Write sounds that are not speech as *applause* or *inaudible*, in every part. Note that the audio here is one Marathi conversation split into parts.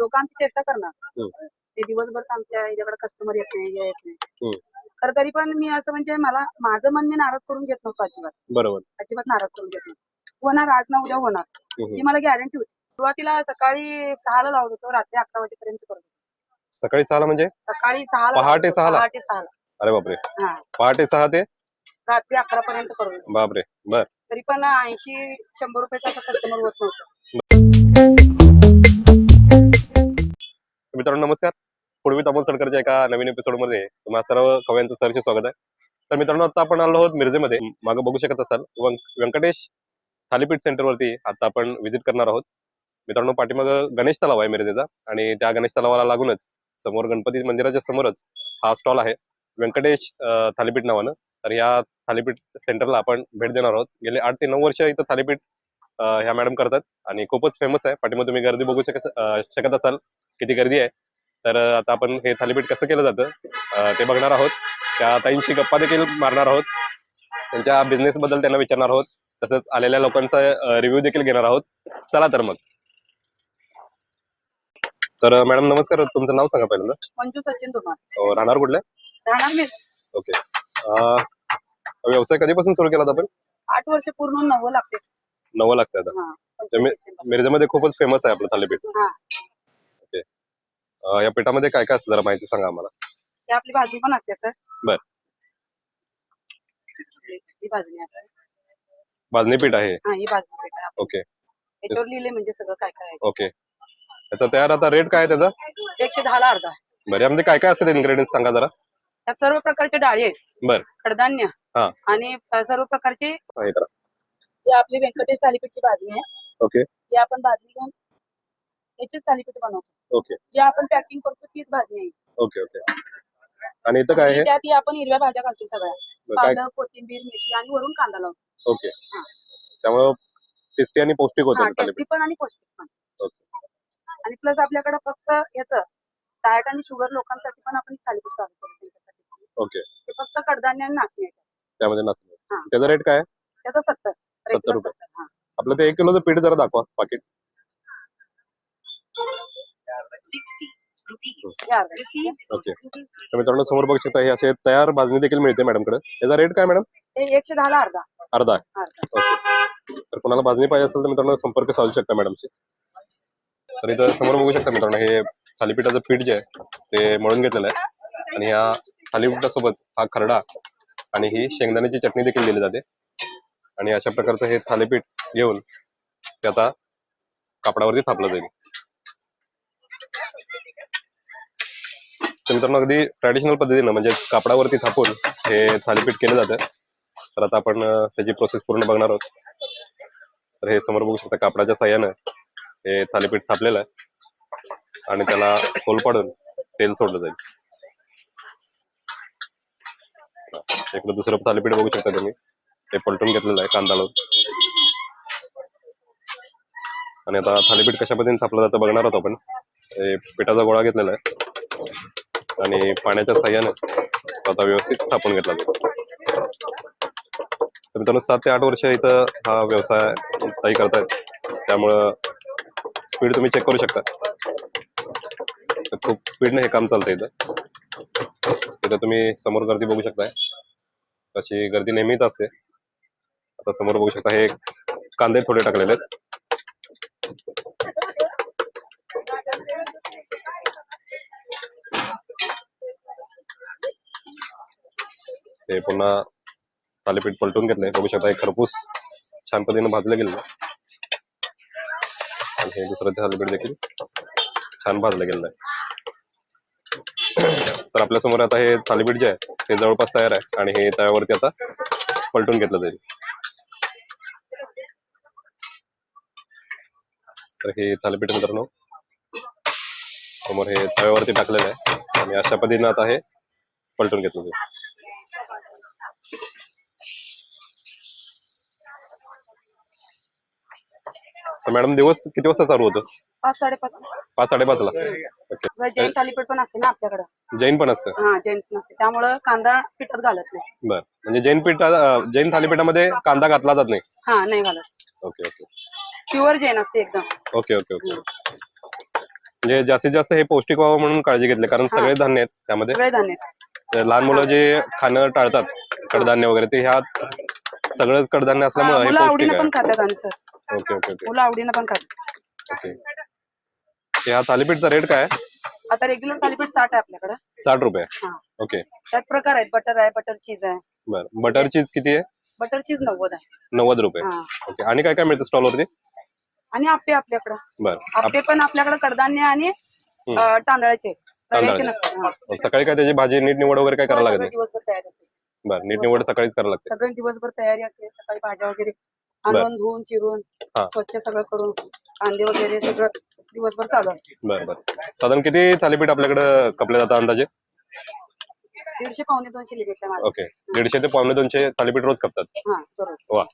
लोक आमची चेष्टा करणार. हम्म. ते दिवसभर आमच्या ह्याच्याकडे कस्टमर येत नाही हे येत नाही. हम्म. तर तरी पण मी असं म्हणजे मला माझं मन मी नाराज करून घेत नव्हतो अजिबात. बरोबर. अजिबात नाराज करून घेत नव्हतो. होणार आज ना उद्या होणार. हम्म. ही. मला गॅरंटी होती. सुरुवातीला सकाळी सहाला लावत होतो रात्री अकरा वाजेपर्यंत करत होतो. सकाळी सहाला म्हणजे? सकाळी सहाला पहाटे सहाला? पहाटे सहाला. अरे बापरे. हा. पहाटे सहा ते? रात्री अकरा पर्यंत करत होतो बापरे. बर. तरी पण ऐंशी शंभर रुपयाचा असं कस्टमर होत नव्हतं. मित्रांनो नमस्कार. पूर्वी तमोल सडकरच्या एका नवीन एपिसोडमध्ये तुम्हा सर्व कव्यांचं सरचे स्वागत आहे. तर मित्रांनो आता आपण आलो आहोत मिरजेमध्ये. मागं बघू शकत असाल व्यंकटेश थालीपीठ सेंटरवरती आता आपण व्हिजिट करणार आहोत. मित्रांनो पाठीमाग गणेश तलाव आहे मिरजेचा आणि त्या गणेश तलावाला लागूनच समोर गणपती मंदिराच्या समोरच हा स्टॉल आहे. व्यंकटेश थालीपीठ नावानं. तर या थालीपीठ सेंटरला आपण भेट देणार आहोत. गेले आठ ते नऊ वर्ष इथं थालीपीठ ह्या मॅडम करतात आणि खूपच फेमस आहे. पाठीमागे तुम्ही गर्दी बघू शकत शकत असाल. किती गर्दी आहे. तर आता आपण हे थालीपीठ कसं केलं जातं ते बघणार आहोत. त्या ताईंशी गप्पा देखील मारणार आहोत. त्यांच्या बिझनेस बद्दल त्यांना विचारणार आहोत. तसंच आलेल्या लोकांचा रिव्ह्यू देखील घेणार आहोत. चला तर मग. तर मॅडम नमस्कार. तुमचं नाव सांगा पहिल्यांदा. मंजू सचिन धुमाळ. अं, राहणार कुठले राहणार मी. ओके. व्यवसाय कधीपासून सुरू केला आपण? आठ वर्ष पूर्ण नव्वं लागते नवं लागतं आता. हा, मिरजेमध्ये खूपच फेमस आहे आपलं थालीपीठ. हा. अं, या पिठामध्ये काय काय असतं जरा माहिती सांगा आम्हाला. ही आपली भाजी पण असते सर. बर. ही भाजणी पीठ आहे हा? ही भाजणी पीठ आहे. ओके. लिहिले म्हणजे सगळं काय काय आहे. ओके. त्याचा तयार आता रेट काय आहे त्याचा? एकशे दहा ला अर्धा. आहे. बरं यामध्ये काय काय असतं इन्ग्रेडियंट सांगा जरा? त्यात सर्व प्रकारचे डाळी आहेत. बर. कडधान्य हा. आणि अ, सर्व प्रकारची हे करा. ही आपली व्यंकटेश थालीपीठची भाजणी आहे. ओके. ही आपण भाजणी घेऊन याचीच थालीपीठ बनवतो. ओके. जे आपण पॅकिंग करतो तीच भाजणी आहे. Okay okay. आणि इथं काय आहे? त्यात ही आपण हिरव्या भाज्या घालतो सगळ्या. काय? पालक कोथिंबीर मेथी आणि वरून कांदा लावतो. ओके. हा. त्यामुळं टेस्टी आणि पौष्टिक हा होतं थालीपीठ. टेस्टी पण आणि पौष्टिक पण. ओके. आणि प्लस आपल्याकडे फक्त याचं डायट आणि शुगर लोकांसाठी पण आपण थालीपीठ चालू करतो त्यांच्यासाठी. ओके. ते फक्त कडधान्य आणि नाचणी आहे त्यामध्ये नाचणी हा. त्याचा रेट काय आहे? त्याचं सत्तर. रुपये. सत्तर हा. आपलं ते एक किलोचं पीठ जरा दाखवा पाकिट. ओके तर मित्रांनो समोर बघू शकता हे असे तयार भाजणी देखील मिळते मॅडमकडे. त्याचा रेट काय मॅडम? हे एकशे दहा ला अर्धा. अर्धा. आहे अर्धा. ओके तर कोणाला भाजणी पाहिजे असेल तर मित्रांनो संपर्क साधू शकता मॅडमशी. तर इथं समोर बघू शकता मित्रांनो हे थालीपीठाचं पीठ जे आहे ते मळून घेतलेलं आहे. आणि या थालीपीठासोबत हा खरडा आणि ही शेंगदाण्याची चटणी देखील दिली जाते. आणि अशा प्रकारचं हे थालीपीठ घेऊन ते आता कापडावरती थापलं जाईल. तर मित्रांनो अगदी ट्रॅडिशनल पद्धतीनं म्हणजे कापडावरती थापून हे थालीपीठ केलं जातं. तर आता आपण त्याची प्रोसेस पूर्ण बघणार आहोत. तर हे समोर बघू शकता कापडाच्या साह्यानं हे थालीपीठ थापलेलं आहे. आणि त्याला खोल पाडून तेल सोडलं जाईल. इकडे दुसरं थालीपीठ बघू शकता तुम्ही. ते पलटून घेतलेलं आहे कांदा लावून आणि आता थालीपीठ कशा पद्धतीने थापलं जातं बघणार आहोत आपण. हे पिठाचा गोळा घेतलेला आहे. आणि पाण्याच्या साह्यानं तो आता व्यवस्थित थापून घेतला जातो तर मित्रांनो सात ते आठ वर्ष इथं हा व्यवसाय ताई करतायत. त्यामुळं स्पीड तुम्ही चेक करू शकता. तर खूप स्पीडने हे काम चालतं इथं. इथं तुम्ही समोर गर्दी बघू शकताय. अशी गर्दी नेहमीच असते. आता समोर बघू शकता हे कांदे थोडे टाकलेले आहेत. ते पुन्हा थालीपीठ पलटून घेतलंय. बघू शकता एक खरपूस छान पद्धतीने भाजलं गेलं आणि हे दुसरं थालीपीठ देखील छान भाजलं गेलं आहे. तर आपल्यासमोर आता हे थालीपीठ जे आहे ते जवळपास तयार आहे. आणि हे तव्यावरती आता पलटून घेतलं जाईल. तर हे थालीपीठ मित्रांनो समोर हे तव्यावरती टाकलेलं आहे. आणि अशा पद्धतीने आता हे पलटून घेतलं जाईल. तर मॅडम दिवस किती वाजता चालू होतं? पाच साडेपाच. पाच साडेपाचला. ओके. जर जैन थालीपीठ पण असते ना आपल्याकडं. जैन पण असतं. हा जैन पण असते. त्यामुळं कांदा पिठात घालत नाही. बर. म्हणजे जैन पीठ जैन थालीपीठामध्ये कांदा घातला जात नाही? हा नाही घालत. Okay okay. प्युअर जैन असते एकदम. Okay okay okay. म्हणजे जास्तीत जास्त हे पौष्टिक व्हावं म्हणून काळजी घेतली कारण. सगळे धान्य आहेत त्यामध्ये. सगळे धान्य तर लहान मुलं जे खाणं टाळतात कडधान्य वगैरे ते ह्यात सगळंच कडधान्य असल्यामुळे हा, मुलं पौष्टिक आवडीनं आहे. पण खातात आणि सर. Okay okay okay. मुलं आवडीनं पण खातात. ओके. ह्या थालीपीठचा रेट काय आहे? आता रेग्युलर थालीपीठ साठ आहे आपल्याकडे. साठ रुपये. हा. ओके. त्यात प्रकार आहेत. बटर आहे बटर चीज आहे. बरं. बटर चीज किती आहे? बटर चीज नव्वद आहे. नव्वद रुपये. हा. ओके. आणि काय काय मिळतं स्टॉलवरती आणि आप्पे आपल्याकडं. बरं. आप्पे पण आपल्याकडे कडधान्य आणि अं, तांदळाचे. रव्याचे. नसतात. हा. सकाळी काय त्याची भाजी नीट निवड वगैरे काय करायला लागत सगळं दिवसभर तयारी असते बरं. नीट निवड सकाळीच करायला लागते. सगळं दिवसभर तयारी असते. सकाळी भाज्या वगैरे आणून धुवून चिरून. स्वच्छ सगळं करून कांदे वगैरे सगळं दिवसभर चालू असते. बरं बरं. साधारण किती थालीपीठ आपल्याकडे कपले जातात अंदाजे? दीडशे पावणे दोनशे लिमिट आहे माझं. ओके. दीडशे ते पावणे दोनशे थालीपीठ रोज खपतात? हा दररोज. वा.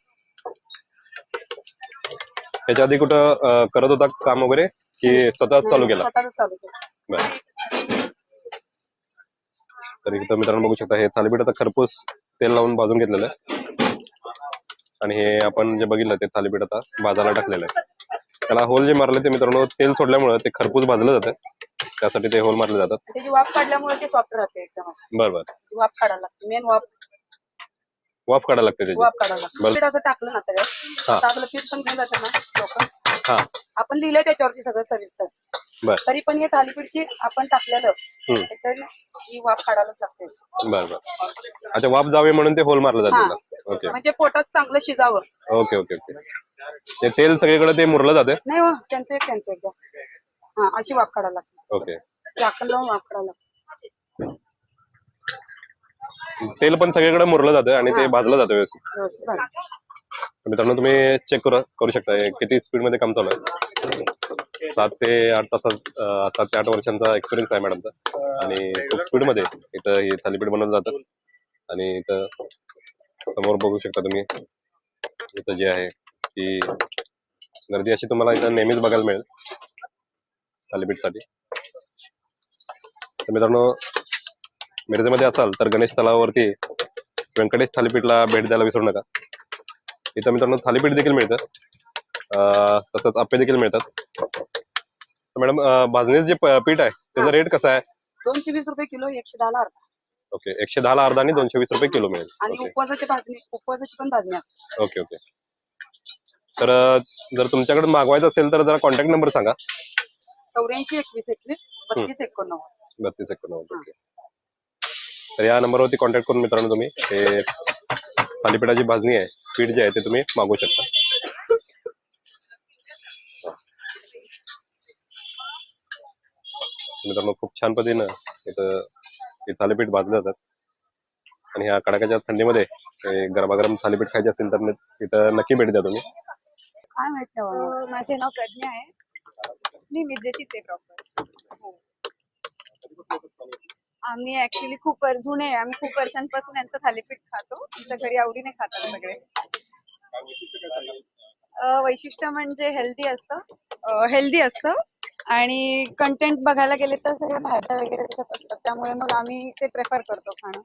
त्याच्या आधी कुठं अं, करत होता काम वगैरे? की स्वतःच चालू केला? स्वतःच चालू केलं. बरं. तर इथं मित्रांनो बघू शकता हे थालीपीठ आता खरपूस तेल लावून भाजून घेतलेलं आहे. आणि हे आपण जे बघितलं ते थालीपीठ आता भाजायला टाकलेलं आहे. त्याला होल जे मारले ते मित्रांनो तेल सोडल्यामुळे ते खरपूस भाजलं जातं. त्यासाठी ते होल मारले जातात. त्याची वाफ काढल्यामुळे ते सॉफ्ट राहते एकदम असं. बरं बरं. ती वाफ काढायला लागते. मेन वाफ वाफ काढायला लागते त्याची. वाफ काढायला लागते. बरं. पीठ असं टाकलं ना हा. त्याच्यात आता आपलं पीठ पण घेऊन जातात ना लोक? हा. आपण लिहिलंय त्याच्यावरती सगळं सविस्तर. बर. तरी पण हे थालीपीठची आपण टाकलेलं हम्म. ही वाफ काढायलाच लागते. बरं बरं. अच्छा वाफ जावे म्हणून ते होल मारलं हा. जातं ओके. म्हणजे पोटात चांगलं शिजावं. Okay okay okay. ते तेल सगळीकडे ते मुरलं जाते? नाही हो त्यांचं एक त्यांचं एकदा हा अशी वाफ काढायला लागते. ओके. झाकण लावून वाफ काढायला लागते. तेल पण सगळीकडे मुरलं जातं आणि ते भाजलं जातं व्यवस्थित. व्यवस्थित भाजून. तर मित्रांनो तुम्ही चेक करू करू शकता हे किती स्पीडमध्ये काम चालू आहे. सात ते आठ तासात सात ते आठ वर्षांचा एक्सपिरियन्स आहे मॅडमचा आणि खूप स्पीडमध्ये इथं हे थालीपीठ बनवलं जातं. आणि इथं समोर बघू शकता तुम्ही इथं जे आहे ती गर्दी अशी तुम्हाला इथं नेहमीच बघायला मिळेल थालीपीठसाठी. तर मित्रांनो मिरजेमध्ये असाल तर गणेश तलावावरती व्यंकटेश थालीपीठला भेट द्यायला विसरू नका. इथं मित्रांनो थालीपीठ देखील मिळतं. तसंच आप्पे देखील मिळतात. मॅडम भाजणीचं जे पीठ आहे त्याचा रेट कसा आहे? दोनशे वीस रुपये किलो एकशे दहाला अर्धा. ओके एकशे दहाला अर्धा आणि दोनशे वीस रुपये किलो मिळेल. आणि ओके. उपवासाची भाजणी उपवासाची पण भाजणी असते. Okay okay. तर अं, जर तुमच्याकडे मागवायचं असेल तर जरा कॉन्टॅक्ट नंबर सांगा. चौऱ्याऐंशी एकवीस एकवीस बत्तीस एकोणनव्वद. बत्तीस एकोणनव्वद ओके. तर या नंबरवरती कॉन्टॅक्ट करून मित्रांनो तुम्ही हे थालीपीठाची भाजणी आहे पीठ जे आहे ते तुम्ही मागवू शकता. मित्रांनो खूप छान पद्धतीनं इथं हे थालीपीठ भाजले जातात. आणि ह्या कडाक्याच्या थंडीमध्ये हे गरमागरम थालीपीठ खायचे असेल तर इथं नक्की भेट द्या तुम्ही. काय माहीत नाही माझे नाव प्रज्ञा आहे. मी मिरजेचीच आहे प्रॉपर आम्ही ऍक्च्युली खूप जुने आहे. आम्ही खूप वर्षांपासून यांचं थालीपीठ खातो. आमच्या घरी आवडीने खातात सगळे. अं, वैशिष्ट्य म्हणजे हेल्दी असतं. हेल्दी असतं. आणि कंटेंट बघायला गेले तर सगळे भाज्या वगैरे दिसत असतात. त्यामुळे मग आम्ही ते प्रेफर करतो खाणं.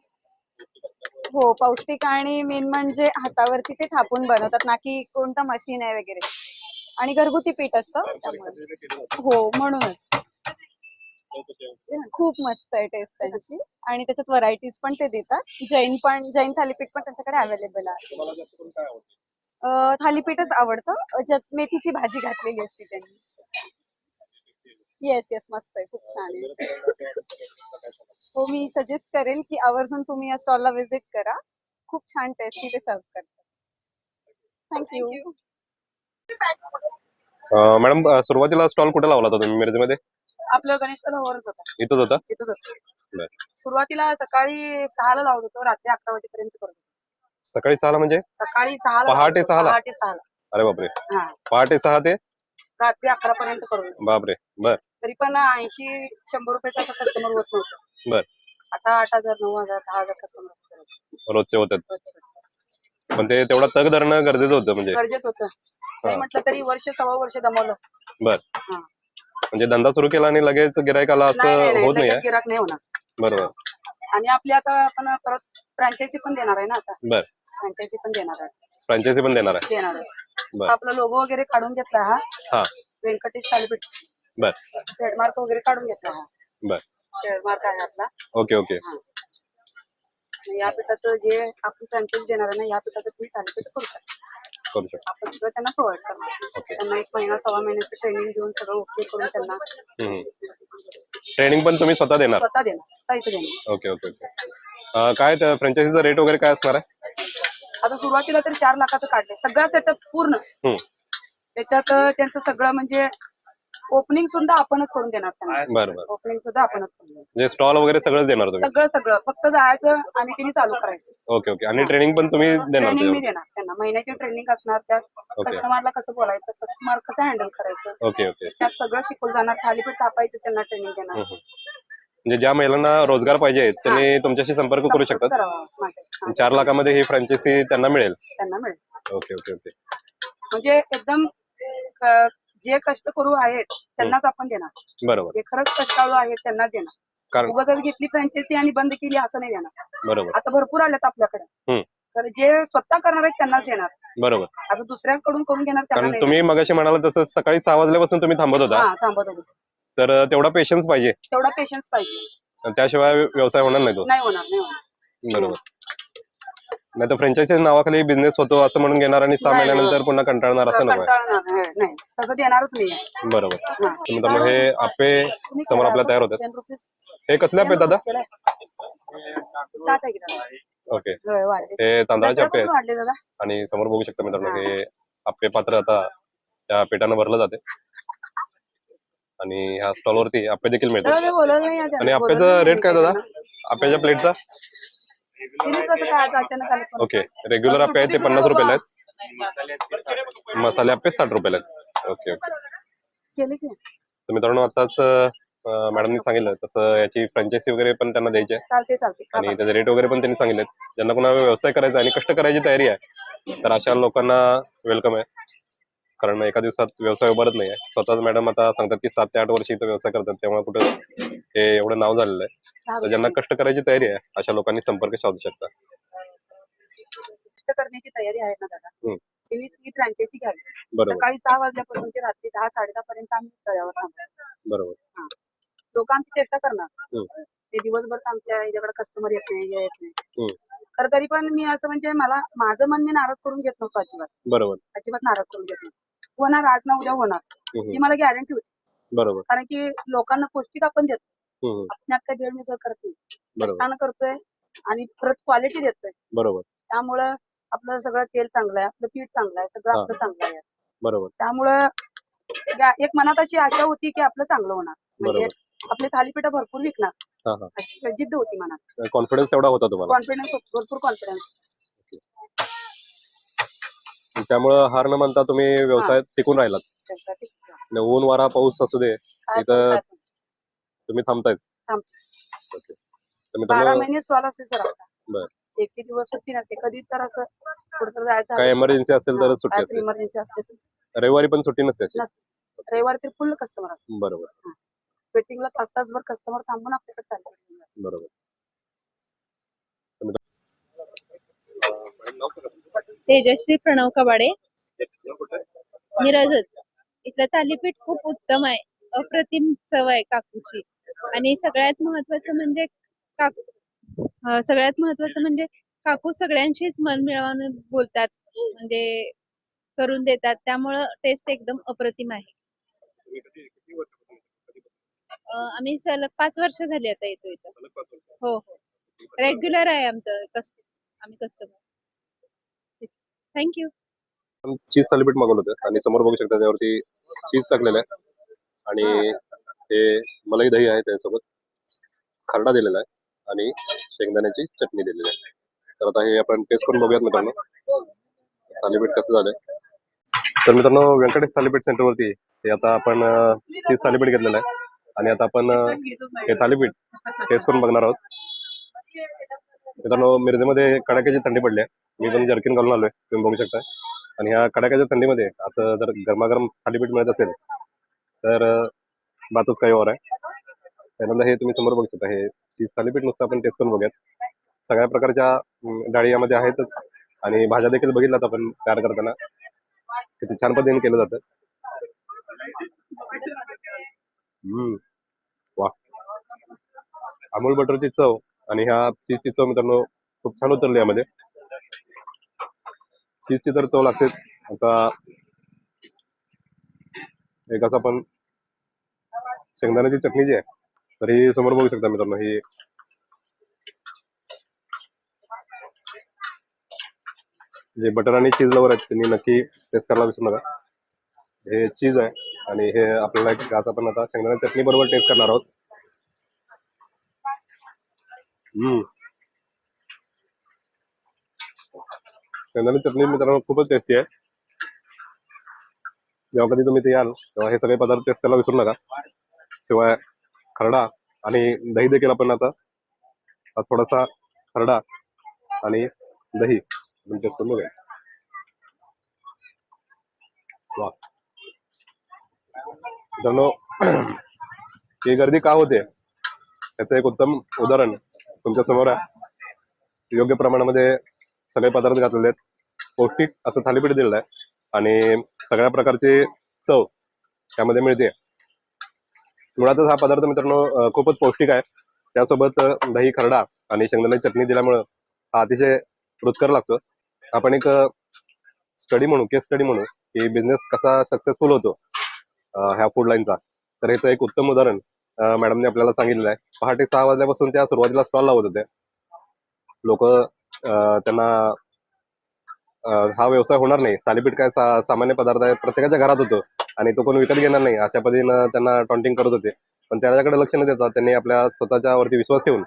हो पौष्टिक आणि मेन म्हणजे हातावरती ते थापून बनवतात ना की कोणतं मशीन आहे वगैरे. आणि घरगुती पीठ असतं त्यामुळे. हो म्हणूनच. खूप मस्त आहे टेस्ट त्यांची. आणि त्याच्यात व्हरायटीज पण ते देतात. जैन पण जैन थालीपीठ पण त्यांच्याकडे अवेलेबल आहे. थालीपीठच आवडतं. ज्यात मेथीची भाजी घातलेली असते त्यांनी. येस येस मस्त आहे. खूप छान आहे. हो मी सजेस्ट करेल की आवर्जून तुम्ही या स्टॉलला व्हिजिट करा. खूप छान टेस्टी ते सर्व करतात. थँक्यू मॅडम सुरुवातीला स्टॉल कुठे लावला होता तुम्ही मिरजेमध्ये? आपलं गणेश तलावावरच होता. इथंच होता? इथंच होतं. सुरुवातीला सकाळी सहाला लावत होतो रात्री अकरा वाजेपर्यंत करत होतो. सकाळी सहाला म्हणजे? सकाळी सहाला पहाटे. सहाला? पहाटे सहाला. अरे बापरे. हा. पहाटे सहा ते? रात्री अकरा पर्यंत करत होतो. बापरे. बर. तरी पण ऐंशी शंभर रुपयाचा असं कस्टमर होत. नव्हतं बर. आता आठ हजार नऊ हजार दहा हजार कस्टमर असतात. रोजचे होतात. पण ते तेवढा तग धरणं गरजेचं होतं म्हणजे. गरजेच होतं. म्हटलं तरी वर्ष सव्वा वर्ष दमवलं. बर. म्हणजे धंदा सुरू केला आणि लगेच गिरायक आला नाही नाही असं होत नाही गिराक नाही होणार. बरोबर. आणि आपली आता आपण परत फ्रँचायझी पण देणार आहे ना आता? बर. फ्रँचायझी पण देणार आहे. फ्रँचायझी पण देणार आहे. देणार आहे. बर. आपला लोगो वगैरे काढून घेतला हा? हा. व्यंकटेश थालीपीठ बर. ट्रेडमार्क वगैरे काढून घेतला हा. बर. ट्रेडमार्क आहे आपला. Okay okay. आणि या पिठाचं जे आपण फ्रँचाईज देणार आहे ना या पिठाचं तुम्ही थालीपीठ करू शकता. करू शकतो. आपण सगळं त्यांना प्रोव्हाइड करणार. त्यांना एक महिना सव्वा महिन्याचं ट्रेनिंग देऊन सगळं ओके करून त्यांना. ट्रेनिंग पण तुम्ही स्वतः देणार? स्वतः देणार. स्वतः इथे देणार. Okay okay okay. अं, काय फ्रँचायझीचा रेट वगैरे काय असणार आहे? आता सुरुवातीला तरी चार लाखाचं काढले सगळा सेटअप पूर्ण. हम्म. त्याच्यात अं, त्यांचं सगळं म्हणजे ओपनिंग सुद्धा आपणच करून देणार त्यांना. बरं बरं ओपनिंग सुद्धा आपणच करून देणार. म्हणजे स्टॉल वगैरे सगळंच देणार तुम्ही? सगळं सगळं. फक्त जायचं आणि तिने चालू करायचं. Okay okay. आणि ट्रेनिंग पण तुम्ही देणार ट्रेनिंग मी त्याच्यावर देणार त्यांना. महिन्याची ट्रेनिंग असणार त्यात ओके. कस्टमरला कसं बोलायचं कस्टमर कसं हँडल करायचं ओके ओके. त्यात सगळं शिकवलं जाणार थालीपीठ तापायचं त्यांना ट्रेनिंग देणार. हम्म. म्हणजे ज्या महिलांना रोजगार पाहिजे त्यांनी तुमच्याशी संपर्क करू Support शकतात? करावा माझ्याशी. हा, चार लाखामध्ये ही फ्रँचायसी त्यांना मिळेल? त्यांना मिळेल. Okay okay okay. म्हणजे एकदम क- जे कष्ट करू आहेत त्यांनाच आपण देणार. बरोबर. जे खरंच कष्टाळू आहेत त्यांनाच देणार. कारण उगाच घेतली फ्रँचायसी आणि बंद केली असं नाही देणार. बरोबर. आता भरपूर आल्यात आपल्याकडे. तर जे स्वतः करणार आहेत त्यांनाच देणार. बरोबर. असं दुसऱ्यांकडून करून घेणार त्यांना तुम्ही मगाशी म्हणाला तसं सकाळी सहा वाजल्यापासून तुम्ही थांबत. होता. थांबत होतो. तर तेवढा पेशन्स पाहिजे. तेवढा पेशन्स पाहिजे. त्याशिवाय व्यवसाय होणार नाही तो. नाही होणार नाही होणार. बरोबर. नाही तर फ्रँचायसी नावाखाली बिझनेस होतो असं म्हणून घेणार आणि सहा नाही. महिन्यानंतर पुन्हा कंटाळणार असं नको कंटाळणार नाही नाही. तसं देणारच नाही बरोबर हा. तर हे आपे समोर आपल्या तयार होतात टेन रुपीज हे कसले आपे दादा केलंय. साठ आहे की दादा? ओके होय, वाढले. हे तांदळाचे आपे आहेत दसऱ्यापासून वाढले दादा आणि समोर बघू शकता मित्रांनो हे आपे पात्र आता त्या पिठानं भरलं जाते आणि ह्या स्टॉल वरती आपे देखील दादा मिळतात मी बोलवलं नाही आहे आणि. आप्याचा बोलवलं रेट काय दादा त्यांना. आप्याच्या प्लेटचा तिने कसं काय आता अचानक आलं पण? ओके रेग्युलर आपे आहेत ते पन्नास रुपयाला आहेत? मसाले आपे साठ रुपयाला आहेत. ओके ओके केले की? तर मित्रांनो आताच मॅडमनी सांगितलं तसं याची फ्रँचायसी वगैरे पण त्यांना द्यायची आहे. चालते चालते. खा आणि त्याचे रेट वगैरे पण त्यांनी सांगितलेत. ज्यांना कोणाला व्यवसाय करायचा आहे आणि कष्ट करायची तयारी आहे तर अशा लोकांना वेलकम आहे. कारण एका दिवसात व्यवसाय उभारत नाही आहे स्वतःच मॅडम आता सांगतात की सात ते आठ वर्ष इथं व्यवसाय करतात. त्यामुळे कुठं हे एवढं नाव झालेलं आहे. तर ज्यांना कष्ट करायची तयारी आहे अशा लोकांनी संपर्क साधू शकता. कष्ट करण्याची तयारी आहे ना दादा. तिने ती फ्रँचायसी घ्यावी. बरोबर. सकाळी सहा वाजल्यापासून ते रात्री दहा साडे दहा पर्यंत आम्ही तळ्यावर बरोबर. लोक आमची चेष्टा करणार. हम्म. ते दिवसभर आमच्या याच्याकडे कस्टमर येत नाही हे येत नाही. तर तरी पण मी असं म्हणजे मला माझं मन मी नाराज करून घेत नव्हतो अजिबात. बरोबर. अजिबात नाराज करून घेत नव्हतो. होणार आज ना उद्या होणार. ही मला गॅरंटी होती. बरोबर. कारण की लोकांना पौष्टिक आपण देतो. हम्म. आपण यात काही भेळ मिसळ करत नाही करतोय आणि परत क्वालिटी देतोय. बरोबर. त्यामुळं आपलं सगळं तेल चांगलं आहे आपलं पीठ चांगलं आहे सगळं. आपलं चांगलं आहे. बरोबर. त्यामुळं एक मनात अशी आशा होती की आपलं चांगलं होणार. म्हणजे आपले थालीपीठ भरपूर विकणार. अशी जिद्द होती मनात. कॉन्फिडन्स तेवढा होता तुम्हाला. कॉन्फिडन्स भरपूर कॉन्फिडन्स त्यामुळं हार न मानता तुम्ही व्यवसायात टिकून राहिलात. आणि ऊन वारा पाऊस असू दे इथं. तुम्ही थांबतायच थांबतो. ओके. तर बारा मित्रांनो महिने स्टॉल असते सर आपला बर. एक दिवस सुट्टी नसते कधी तर असं कुठं जायचं काय एमर्जन्सी असेल तर सुट्टी असेल. इमर्जन्सी असते तर. रविवारी पण सुट्टी नसते अशी. नसते. रविवारी तर फुल कस्टमर असते बरोबर. वेटिंगला तास तासभर कस्टमर थांबून आपल्याकडे चालू बरोबर. तेजश्री प्रणव कबाडे मिरजच. इथलं थालीपीठ खूप उत्तम आहे. अप्रतिम चव आहे काकूची. आणि सगळ्यात महत्वाचं म्हणजे काकू सगळ्यात महत्वाचं म्हणजे काकू सगळ्यांशीच मन मिळवून बोलतात. म्हणजे करून देतात. त्यामुळं टेस्ट एकदम अप्रतिम आहे. आम्ही सलग पाच वर्ष झाली आता येतो इथं. हो हो. रेग्युलर आहे आमचं कस्ट आम्ही कस्टमर थँक्यू चीज थालीपीठ मागवलं होतं आणि समोर बघू शकता त्यावरती चीज टाकलेलं आहे. आणि ते मलाई दही आहे त्याच्यासोबत खरडा दिलेला आहे आणि शेंगदाण्याची चटणी दिलेली आहे. तर आता हे आपण टेस्ट करून बघूयात मित्रांनो. थालीपीठ कसं झालंय. तर मित्रांनो व्यंकटेश थालीपीठ सेंटरवरती हे आता आपण चीज थालीपीठ घेतलेलं आहे. आणि आता आपण हे थालीपीठ टेस्ट करून बघणार आहोत. मित्रांनो मिरजेमध्ये कडाक्याची थंडी पडली आहे. मी पण जर्किन घालून आलोय तुम्ही बघू शकता आणि ह्या कडाक्याच्या थंडीमध्ये असं जर गरमागरम थालीपीठ मिळत असेल तर बातच काही और आहे. त्यानंतर हे तुम्ही समोर बघू शकता हे चीज थालीपीठ नुसतं आपण टेस्ट करून बघूयात. सगळ्या प्रकारच्या डाळी यामध्ये आहेतच. आणि भाज्या देखील बघितल्यात आपण तयार करताना. किती छान पद्धतीने केलं जातं. हम्म. वा अमूल बटरची चव आणि ह्या चीजची चव मित्रांनो खूप छान उतरली यामध्ये. चीजची तर चव लागतेच. आता एक असं आपण शेंगदाण्याची चटणी जी आहे तर ही समोर बघू शकता मित्रांनो ही जे बटर आणि चीज लवर आहेत त्यांनी नक्की टेस्ट करायला विसरू नका. हे चीज आहे आणि हे आपल्याला एक घास आपण आता शेंगदाणा चटणी बरोबर टेस्ट करणार आहोत. हम्म. शेंगदाणा चटणी मित्रांनो खूपच टेस्टी आहे. जेव्हा कधी तुम्ही ते याल तेव्हा हे सगळे पदार्थ टेस्ट करायला विसरू नका. शिवाय खरडा आणि दही देखील आपण आता थोडासा खरडा आणि दही आपण टेस्ट करून बघूया. वा मित्रांनो *clears throat* ही गर्दी का होते? याचं एक उत्तम उदाहरण तुमच्यासमोर आहे. योग्य प्रमाणामध्ये सगळे पदार्थ घातलेले आहेत. पौष्टिक असं थालीपीठ दिलेलं आहे. आणि सगळ्या प्रकारची चव त्यामध्ये मिळते. मुळातच हा पदार्थ मित्रांनो खूपच पौष्टिक आहे. त्यासोबत दही खरडा आणि शेंगदाण्याची चटणी दिल्यामुळं हा अतिशय रुचकर लागतो. आपण एक स्टडी म्हणू केस स्टडी म्हणू की बिझनेस कसा सक्सेसफुल होतो ह्या फूड लाईनचा. तर ह्याचं एक उत्तम उदाहरण मॅडमने आपल्याला सांगितलेलं आहे. पहाटे सहा वाजल्यापासून त्या सुरुवातीला स्टॉल लावत होत्या लोक त्यांना हा व्यवसाय होणार नाही. थालीपीठ काय सा, सामान्य पदार्थ आहे प्रत्येकाच्या घरात होतो. आणि तो कोण विकत घेणार नाही. अशा पद्धतीनं त्यांना टॉन्टिंग करत होते. पण त्याच्याकडे लक्ष न देता त्यांनी आपल्या स्वतःच्या वरती विश्वास ठेवून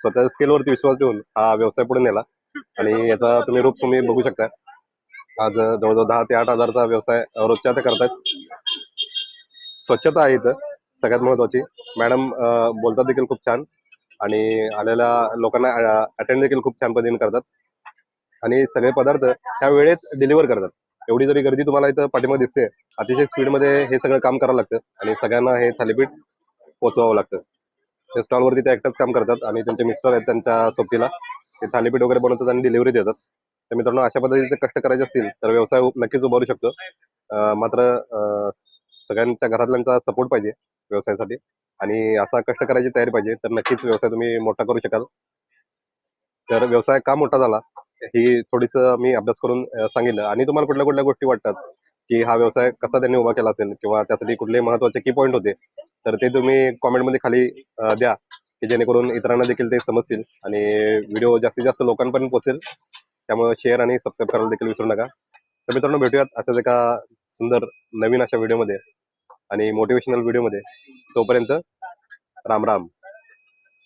स्वतःच्या स्केलवरती विश्वास ठेवून हा व्यवसाय पुढे नेला. आणि याचा तुम्ही रूप तुम्ही बघू शकता. आज जवळजवळ दहा ते आठ हजारचा व्यवसाय रोजच्या ते करतायत. स्वच्छता आहे इथं. सगळ्यात महत्वाची. मॅडम बोलतात देखील खूप छान. आणि आलेल्या लोकांना अटेंड देखील खूप छान पद्धतीने करतात. आणि सगळे पदार्थ त्या वेळेत डिलिव्हर करतात. एवढी जरी गर्दी तुम्हाला इथं पाठीमध्ये दिसते अतिशय स्पीडमध्ये हे सगळं काम करावं लागतं आणि सगळ्यांना हे थालीपीठ पोचवावं लागतं. ते स्टॉलवरती ते एकटाच काम करतात आणि त्यांचे मिस्टर आहेत त्यांच्या सोबतीला. ते थालीपीठ वगैरे बनवतात आणि डिलिव्हरी देतात. तर मित्रांनो अशा पद्धतीचे कष्ट करायचे असतील तर व्यवसाय नक्कीच उभारू शकतो. मात्र सगळ्यांच्या घरातल्यांचा सपोर्ट पाहिजे व्यवसायासाठी. आणि असा कष्ट करायची तयारी पाहिजे तर नक्कीच व्यवसाय तुम्ही मोठा करू शकाल. तर व्यवसाय का मोठा झाला? ही थोडीस मी अभ्यास करून सांगितलं. आणि तुम्हाला कुठल्या कुठल्या गोष्टी वाटतात? की हा व्यवसाय कसा त्यांनी उभा केला असेल? किंवा त्यासाठी कुठले महत्त्वाचे की पॉईंट होते? तर ते तुम्ही कॉमेंटमध्ये खाली द्या की जेणेकरून इतरांना देखील ते समजतील आणि व्हिडिओ जास्तीत जास्त लोकांपर्यंत पोहोचेल. त्यामुळे शेअर आणि सबस्क्राईब करायला देखील विसरू नका. तर मित्रांनो भेटूयात अशाच एका सुंदर नवीन अशा व्हिडिओमध्ये आणि मोटिवेशनल व्हिडिओमध्ये तोपर्यंत राम राम.